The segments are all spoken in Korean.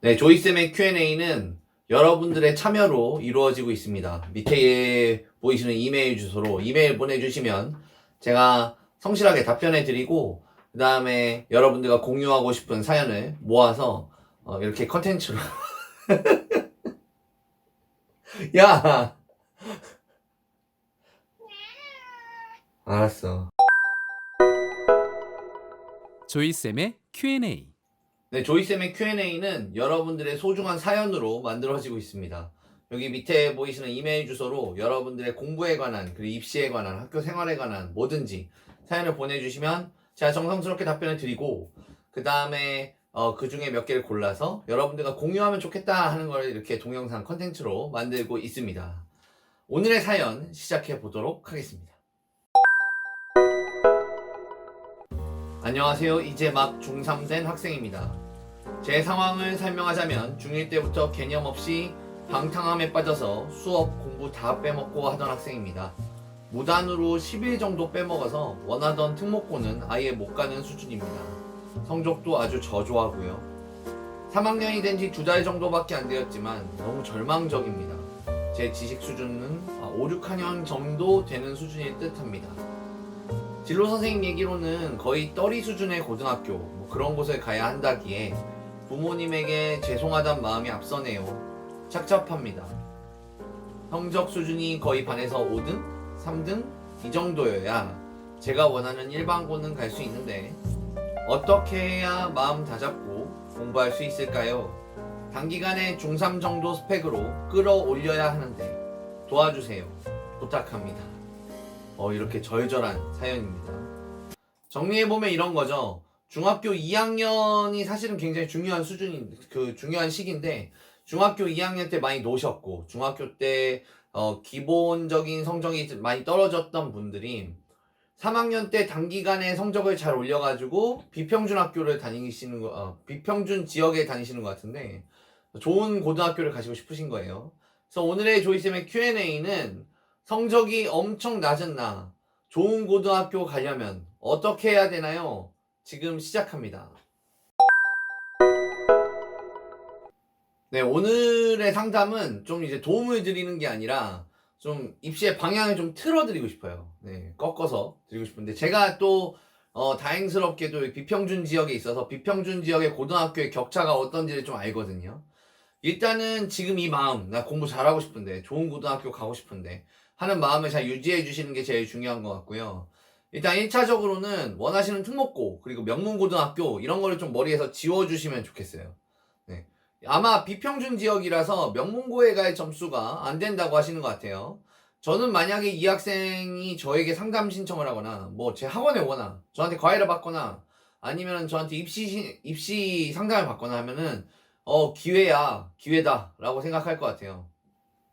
네, 조이쌤의 Q&A는 여러분들의 참여로 이루어지고 있습니다. 밑에 보이시는 이메일 주소로 이메일 보내주시면 제가 성실하게 답변해 드리고, 그 다음에 여러분들과 공유하고 싶은 사연을 모아서 어, 이렇게 컨텐츠로. 야! 알았어. 조이쌤의 Q&A 네, 조이쌤의 Q&A는 여러분들의 소중한 사연으로 만들어지고 있습니다. 여기 밑에 보이시는 이메일 주소로 여러분들의 공부에 관한, 그리고 입시에 관한, 학교 생활에 관한 뭐든지 사연을 보내주시면 제가 정성스럽게 답변을 드리고, 그 다음에 어, 그 중에 몇 개를 골라서 여러분들과 공유하면 좋겠다 하는 걸 이렇게 동영상 컨텐츠로 만들고 있습니다. 오늘의 사연 시작해 보도록 하겠습니다. 안녕하세요. 이제 막 중3 된 학생입니다. 제 상황을 설명하자면 중1 때부터 개념 없이 방탕함에 빠져서 수업, 공부 다 빼먹고 하던 학생입니다. 무단으로 10일 정도 빼먹어서 원하던 특목고는 아예 못 가는 수준입니다. 성적도 아주 저조하고요. 3학년이 된 지 두 달 정도밖에 안 되었지만 너무 절망적입니다. 제 지식 수준은 5, 6학년 정도 되는 수준일 듯 합니다. 진로 선생님 얘기로는 거의 떨이 수준의 고등학교 뭐 그런 곳을 가야 한다기에 부모님에게 죄송하단 마음이 앞서네요. 착잡합니다. 성적 수준이 거의 반에서 5등, 3등 이 정도여야 제가 원하는 일반고는 갈 수 있는데 어떻게 해야 마음 다잡고 공부할 수 있을까요? 단기간에 중3 정도 스펙으로 끌어올려야 하는데 도와주세요. 부탁합니다. 어, 이렇게 절절한 사연입니다. 정리해보면 이런 거죠. 중학교 2학년이 사실은 굉장히 중요한 수준인, 그 중요한 시기인데, 중학교 2학년 때 많이 노셨고, 중학교 때, 어, 기본적인 성적이 많이 떨어졌던 분들이, 3학년 때 단기간에 성적을 잘 올려가지고, 비평준 학교를 다니시는 거, 어, 비평준 지역에 다니시는 것 같은데, 좋은 고등학교를 가시고 싶으신 거예요. 그래서 오늘의 조이쌤의 Q&A는 성적이 엄청 낮은 나, 좋은 고등학교 가려면 어떻게 해야 되나요? 지금 시작합니다. 네, 오늘의 상담은 좀 이제 도움을 드리는 게 아니라 좀 입시의 방향을 좀 틀어드리고 싶어요. 네, 꺾어서 드리고 싶은데 제가 또 어, 다행스럽게도 비평준 지역에 있어서 비평준 지역의 고등학교의 격차가 어떤지를 좀 알거든요. 일단은 지금 이 마음, 나 공부 잘하고 싶은데, 좋은 고등학교 가고 싶은데, 하는 마음을 잘 유지해 주시는 게 제일 중요한 것 같고요. 일단 1차적으로는 원하시는 특목고, 그리고 명문고등학교, 이런 거를 좀 머리에서 지워주시면 좋겠어요. 네. 아마 비평준 지역이라서 명문고에 갈 점수가 안 된다고 하시는 것 같아요. 저는 만약에 이 학생이 저에게 상담 신청을 하거나, 뭐 제 학원에 오거나, 저한테 과외를 받거나, 아니면 저한테 입시, 신- 입시 상담을 받거나 하면은, 어, 기회야, 기회다, 라고 생각할 것 같아요.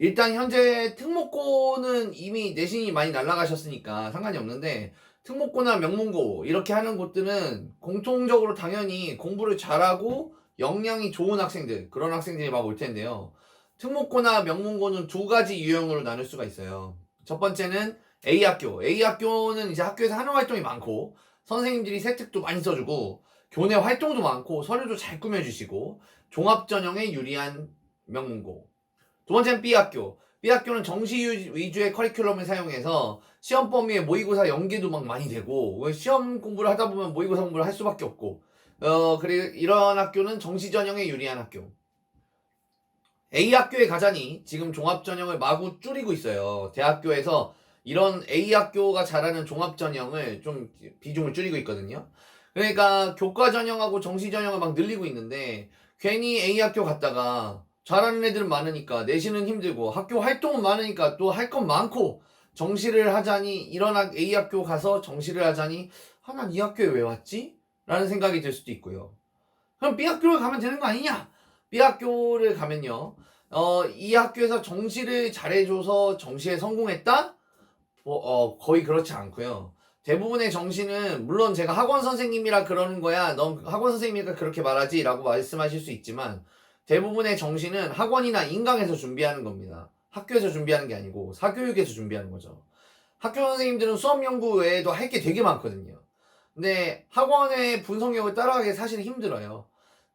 일단 현재 특목고는 이미 내신이 많이 날라가셨으니까 상관이 없는데 특목고나 명문고 이렇게 하는 곳들은 공통적으로 당연히 공부를 잘하고 역량이 좋은 학생들 그런 학생들이 막 올 텐데요. 특목고나 명문고는 두 가지 유형으로 나눌 수가 있어요. 첫 번째는 A 학교. A 학교는 이제 학교에서 하는 활동이 많고 선생님들이 세특도 많이 써주고 교내 활동도 많고 서류도 잘 꾸며주시고 종합 전형에 유리한 명문고. 두 번째는 B학교. B학교는 정시 유- 위주의 커리큘럼을 사용해서 시험 범위에 모의고사 연계도 막 많이 되고 시험 공부를 하다 보면 모의고사 공부를 할 수밖에 없고 어 그리고 이런 학교는 정시 전형에 유리한 학교. A 학교에 가자니 지금 종합 전형을 마구 줄이고 있어요. 대학교에서 이런 A 학교가 잘하는 종합 전형을 좀 비중을 줄이고 있거든요. 그러니까 교과 전형하고 정시 전형을 막 늘리고 있는데 괜히 A 학교 갔다가 잘하는 애들은 많으니까 내신은 힘들고 학교 활동은 많으니까 또 할 건 많고 정시를 하자니 이런 학- A 학교 가서 정시를 하자니 아 난 이 학교에 왜 왔지? 라는 생각이 들 수도 있고요. 그럼 B 학교를 가면 되는 거 아니냐? B 학교를 가면요. 어, 이 학교에서 정시를 잘해줘서 정시에 성공했다? 뭐, 어, 거의 그렇지 않고요. 대부분의 정시는 물론 제가 학원 선생님이라 그러는 거야. 넌 학원 선생님이니까 그렇게 말하지 라고 말씀하실 수 있지만 대부분의 정시는 학원이나 인강에서 준비하는 겁니다. 학교에서 준비하는 게 아니고 사교육에서 준비하는 거죠. 학교 선생님들은 수업 연구 외에도 할 게 되게 많거든요. 근데 학원의 분석력을 따라가기 사실 힘들어요.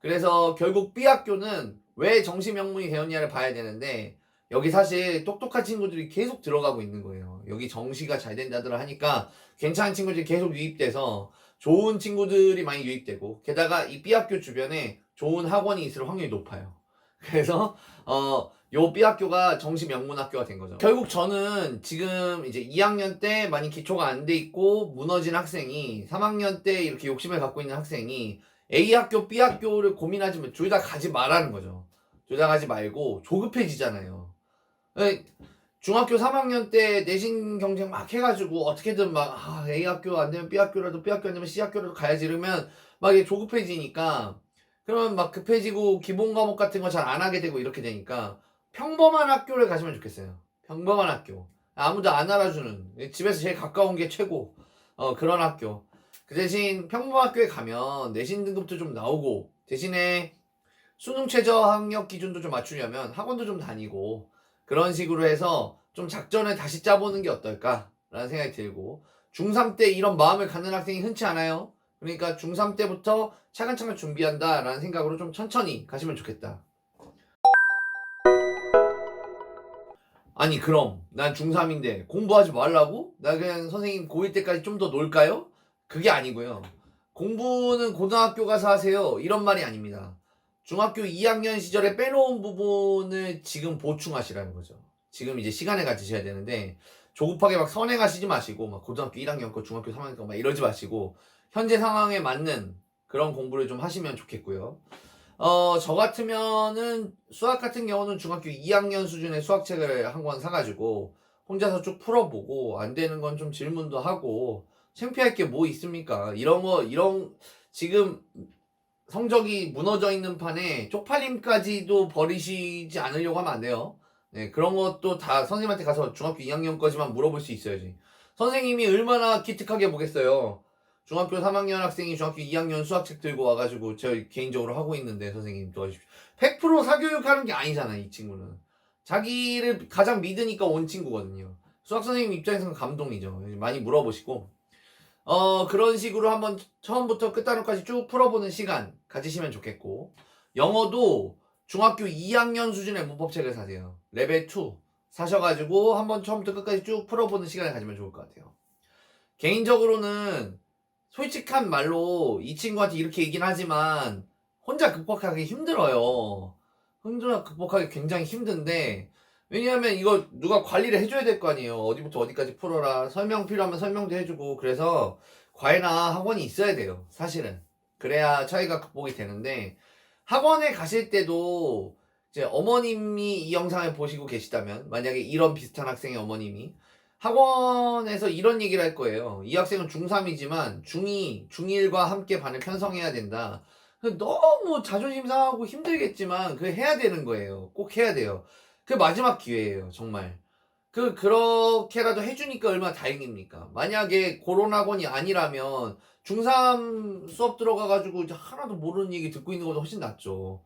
그래서 결국 B 학교는 왜 정시 명문이 되었냐를 봐야 되는데 여기 사실 똑똑한 친구들이 계속 들어가고 있는 거예요. 여기 정시가 잘 된다더라 하니까 괜찮은 친구들이 계속 유입돼서 좋은 친구들이 많이 유입되고 게다가 이 B 학교 주변에 좋은 학원이 있을 확률이 높아요. 그래서 어, 요 B 학교가 정시 명문 학교가 된 거죠. 결국 저는 지금 이제 2학년 때 많이 기초가 안 돼 있고 무너진 학생이 3학년 때 이렇게 욕심을 갖고 있는 학생이 A 학교, B 학교를 고민하지만 둘 다 가지 말라는 거죠. 둘 다 가지 말고 조급해지잖아요. 에, 중학교 3학년 때 내신 경쟁 막 해가지고 어떻게든 막 아, A 학교 안 되면 B 학교라도 B 학교 안 되면 C 학교라도 가야지 이러면 막 조급해지니까 그러면 막 급해지고 기본 과목 같은 거 잘 안 하게 되고 이렇게 되니까 평범한 학교를 가시면 좋겠어요. 평범한 학교. 아무도 안 알아주는 집에서 제일 가까운 게 최고. 어 그런 학교. 그 대신 평범한 학교에 가면 내신 등급도 좀 나오고 대신에 수능 최저 학력 기준도 좀 맞추려면 학원도 좀 다니고 그런 식으로 해서 좀 작전을 다시 짜보는 게 어떨까라는 생각이 들고 중3 때 이런 마음을 갖는 학생이 흔치 않아요. 그러니까 중3 때부터 차근차근 준비한다라는 생각으로 좀 천천히 가시면 좋겠다. 아니 그럼 난 중3인데 공부하지 말라고? 나 그냥 선생님 고1 때까지 좀 더 놀까요? 그게 아니고요. 공부는 고등학교 가서 하세요. 이런 말이 아닙니다. 중학교 2학년 시절에 빼놓은 부분을 지금 보충하시라는 거죠. 지금 이제 시간을 가지셔야 되는데 조급하게 막 선행하시지 마시고 막 고등학교 1학년 거 중학교 3학년 거 막 이러지 마시고 현재 상황에 맞는 그런 공부를 좀 하시면 좋겠고요. 어, 저 같으면은 수학 같은 경우는 중학교 2학년 수준의 수학책을 한 권 사가지고 혼자서 쭉 풀어보고 안 되는 건 좀 질문도 하고 창피할 게 뭐 있습니까? 이런 거, 이런, 지금 성적이 무너져 있는 판에 쪽팔림까지도 버리시지 않으려고 하면 안 돼요. 네, 그런 것도 다 선생님한테 가서 중학교 2학년까지만 물어볼 수 있어야지. 선생님이 얼마나 기특하게 보겠어요. 중학교 3학년 학생이 중학교 2학년 수학책 들고 와가지고 저 개인적으로 하고 있는데 선생님 도와주십시오. 100% 사교육하는 게 아니잖아 이 친구는. 자기를 가장 믿으니까 온 친구거든요. 수학 선생님 입장에서는 감동이죠. 많이 물어보시고 어 그런 식으로 한번 처음부터 끝단까지 쭉 풀어보는 시간 가지시면 좋겠고 영어도 중학교 2학년 수준의 문법책을 사세요. 레벨 2 사셔가지고 한번 처음부터 끝까지 쭉 풀어보는 시간을 가지면 좋을 것 같아요. 개인적으로는 솔직한 말로 이 친구한테 이렇게 얘기는 하지만 혼자 극복하기 힘들어요. 혼자 극복하기 굉장히 힘든데 왜냐하면 이거 누가 관리를 해줘야 될 거 아니에요. 어디부터 어디까지 풀어라. 설명 필요하면 설명도 해주고 그래서 과외나 학원이 있어야 돼요. 사실은 그래야 차이가 극복이 되는데 학원에 가실 때도 이제 어머님이 이 영상을 보시고 계시다면 만약에 이런 비슷한 학생의 어머님이 학원에서 이런 얘기를 할 거예요. 이 학생은 중3이지만 중2, 중1과 함께 반을 편성해야 된다. 너무 자존심 상하고 힘들겠지만 그 해야 되는 거예요. 꼭 해야 돼요. 그 마지막 기회예요, 정말. 그 그렇게라도 해주니까 얼마나 다행입니까? 만약에 코로나건이 아니라면 중3 수업 들어가가지고 이제 하나도 모르는 얘기 듣고 있는 것보다 훨씬 낫죠.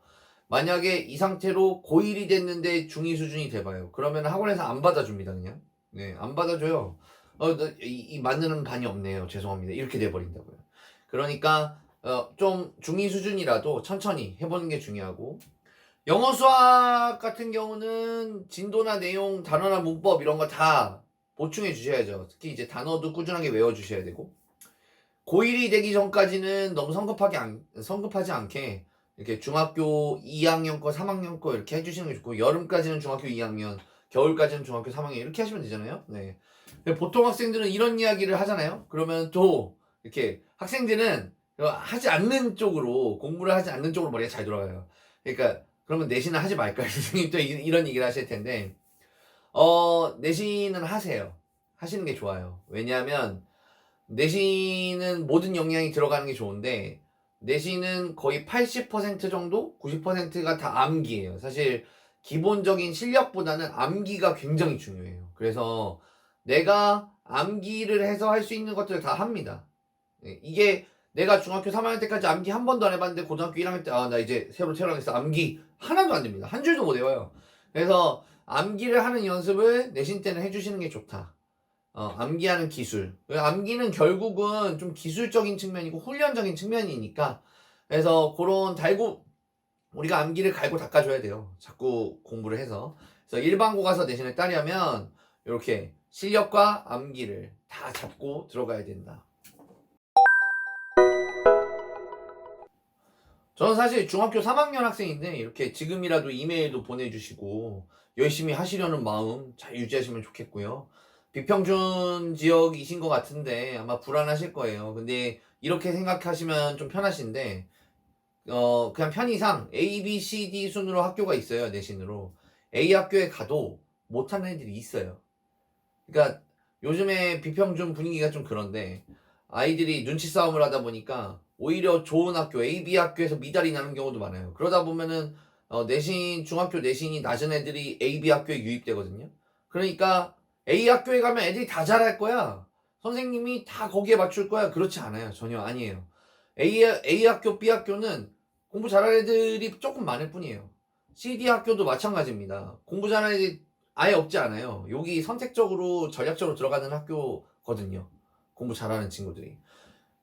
만약에 이 상태로 고1이 됐는데 중2 수준이 돼봐요. 그러면 학원에서 안 받아줍니다, 그냥. 네, 안 받아줘요. 어, 나 이, 이 맞는 반이 없네요. 죄송합니다. 이렇게 돼버린다고요. 그러니까 어, 좀 중2 수준이라도 천천히 해보는 게 중요하고 영어 수학 같은 경우는 진도나 내용, 단어나 문법 이런 거 다 보충해 주셔야죠. 특히 이제 단어도 꾸준하게 외워 주셔야 되고 고1이 되기 전까지는 너무 성급하게 안, 성급하지 않게 이렇게 중학교 2학년 거, 3학년 거 이렇게 해주시는 게 좋고 여름까지는 중학교 2학년, 겨울까지는 중학교 3학년 이렇게 하시면 되잖아요. 네. 보통 학생들은 이런 이야기를 하잖아요. 그러면 또 이렇게 학생들은 하지 않는 쪽으로 공부를 하지 않는 쪽으로 머리가 잘 돌아가요. 그러니까 그러면 내신을 하지 말까요? 선생님 또 이- 이런 얘기를 하실 텐데 어 내신은 하세요. 하시는 게 좋아요. 왜냐하면 내신은 모든 역량이 들어가는 게 좋은데 내신은 거의 80% 정도, 90%가 다 암기예요. 사실 기본적인 실력보다는 암기가 굉장히 중요해요. 그래서 내가 암기를 해서 할 수 있는 것들을 다 합니다. 네, 이게 내가 중학교 3학년 때까지 암기 한 번도 안 해봤는데 고등학교 1학년 때 아 나 이제 새로 태어나겠어 암기 하나도 안 됩니다. 한 줄도 못 외워요. 그래서 암기를 하는 연습을 내신 때는 해주시는 게 좋다. 어, 암기하는 기술. 암기는 결국은 좀 기술적인 측면이고 훈련적인 측면이니까 그래서 그런 달고 우리가 암기를 갈고 닦아줘야 돼요. 자꾸 공부를 해서. 그래서 일반고 가서 내신을 따려면 이렇게 실력과 암기를 다 잡고 들어가야 된다. 저는 사실 중학교 3학년 학생인데 이렇게 지금이라도 이메일도 보내주시고 열심히 하시려는 마음 잘 유지하시면 좋겠고요. 비평준 지역이신 것 같은데 아마 불안하실 거예요. 근데 이렇게 생각하시면 좀 편하신데 어 그냥 편의상 A, B, C, D 순으로 학교가 있어요 내신으로 A 학교에 가도 못하는 애들이 있어요. 그러니까 요즘에 비평준 분위기가 좀 그런데 아이들이 눈치 싸움을 하다 보니까 오히려 좋은 학교 A, B 학교에서 미달이 나는 경우도 많아요. 그러다 보면은 어, 내신 중학교 내신이 낮은 애들이 A, B 학교에 유입되거든요. 그러니까 A 학교에 가면 애들이 다 잘할 거야. 선생님이 다 거기에 맞출 거야. 그렇지 않아요. 전혀 아니에요. A, A 학교, B 학교는 공부 잘하는 애들이 조금 많을 뿐이에요. CD 학교도 마찬가지입니다. 공부 잘하는 애들이 아예 없지 않아요. 여기 선택적으로 전략적으로 들어가는 학교거든요. 공부 잘하는 친구들이.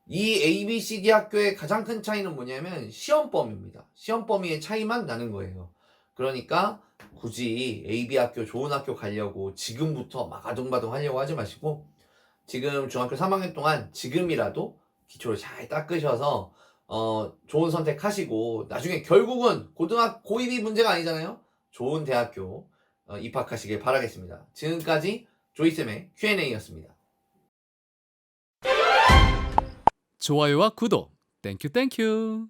이 A, B, C, D 학교의 가장 큰 차이는 뭐냐면 시험 범위입니다. 시험 범위의 차이만 나는 거예요. 그러니까 굳이 A, B 학교 좋은 학교 가려고 지금부터 막 아둥바둥 하려고 하지 마시고 지금 중학교 3학년 동안 지금이라도 기초를 잘 닦으셔서 어, 좋은 선택하시고 나중에 결국은 고등학 고입이 문제가 아니잖아요. 좋은 대학교 어, 입학하시길 바라겠습니다. 지금까지 조이쌤의 Q&A였습니다. 좋아요와 구독 땡큐 땡큐